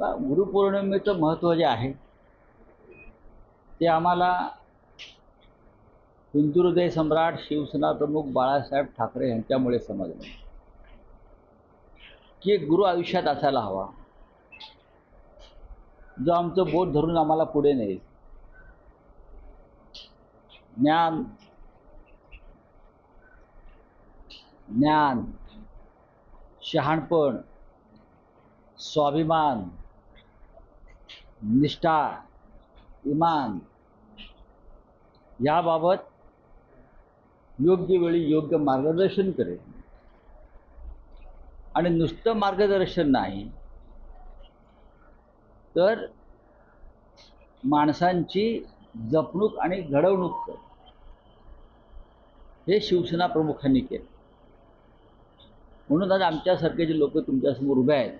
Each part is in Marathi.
गुरुपौर्णिमेचं महत्त्व जे आहे ते आम्हाला हिंदुहृदय सम्राट शिवसेना प्रमुख बाळासाहेब ठाकरे यांच्यामुळे समजलं. की एक गुरु आयुष्यात असायला हवा. जो आमचं बोट धरून आम्हाला पुढे नेईल. ज्ञान ज्ञान शहाणपण स्वाभिमान निष्ठा इमान याबाबत योग्य वेळी योग्य मार्गदर्शन करेल. आणि नुसतं मार्गदर्शन नाही तर माणसांची जपणूक आणि घडवणूक कर. हे शिवसेना प्रमुखांनी केलं. म्हणून आज आमच्यासारखे जे लोक तुमच्यासमोर उभे आहेत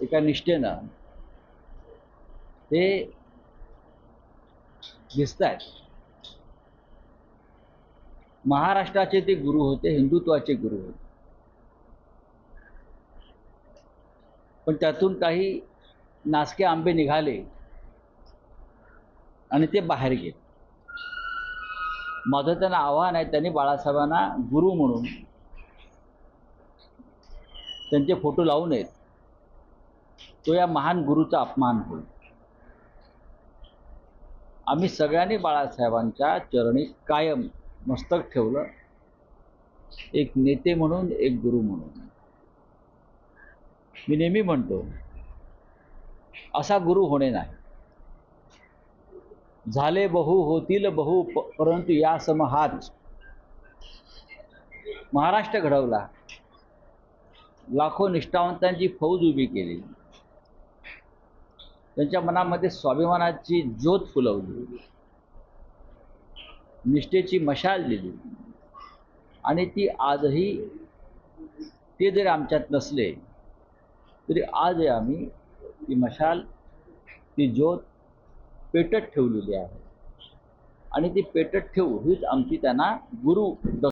एका निष्ठेनं ते दिसत आहेत महाराष्ट्राचे ते गुरु होते हिंदुत्वाचे गुरु होते. पण त्यातून काही नासके आंबे निघाले आणि ते बाहेर गेले. माझं त्यांना आव्हान आहे त्यांनी बाळासाहेबांना गुरु म्हणून त्यांचे फोटो लावू नयेत. तो या महान गुरुचा अपमान होईल. आम्ही सगळ्यांनी बाळासाहेबांच्या चरणी कायम मस्तक ठेवलं. एक नेते म्हणून एक गुरु म्हणून. मी नेहमी म्हणतो असा गुरु होणे नाही. झाले बहु होतील बहु परंतु या सम हाच. महाराष्ट्र घडवला. लाखो निष्ठावंतांची फौज उभी केली. त्यांच्या मनामध्ये स्वाभिमानाची ज्योत फुलवली. निष्ठेची मशाल दिली. आणि ती आजही ते जरी आमच्यात नसले तरी आजही आम्ही ती मशाल ती ज्योत पेटत ठेवलेली आहे. आणि ती पेटत ठेवू हीच आमची त्यांना गुरु द